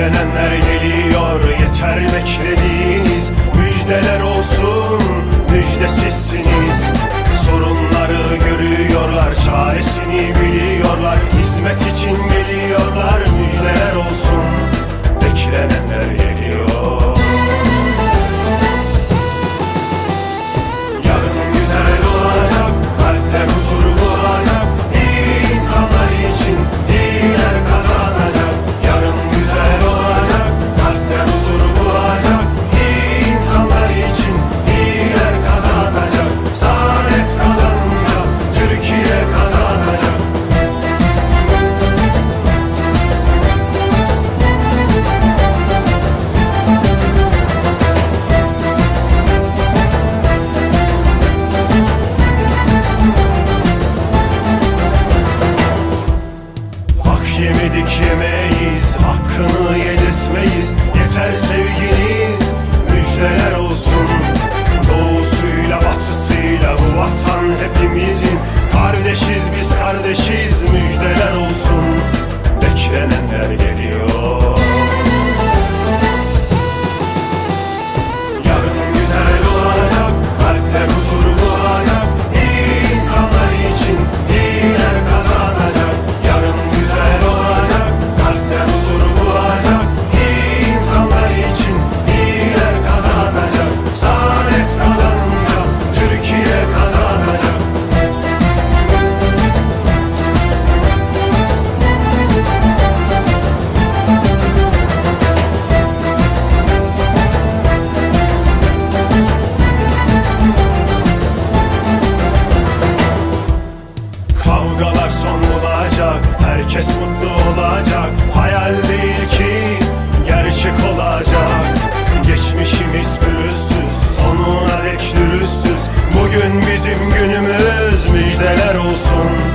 Müjdelenenler geliyor yeter beklediğiniz. Müjdeler olsun müjdesizsiniz. Yemedik yemeyiz Hakkını yedirtmeyiz. Yeter sevginiz Müjdeler olsun. Doğusuyla batısıyla Bu vatan hepimizin. Kardeşiz biz kardeşiz Müjdeler olsun. Beklenenler geliyor. aşık olacak. Geçmişimiz pürüzsüz Sonuna dek dürüstüz Bugün bizim günümüz Müjdeler olsun.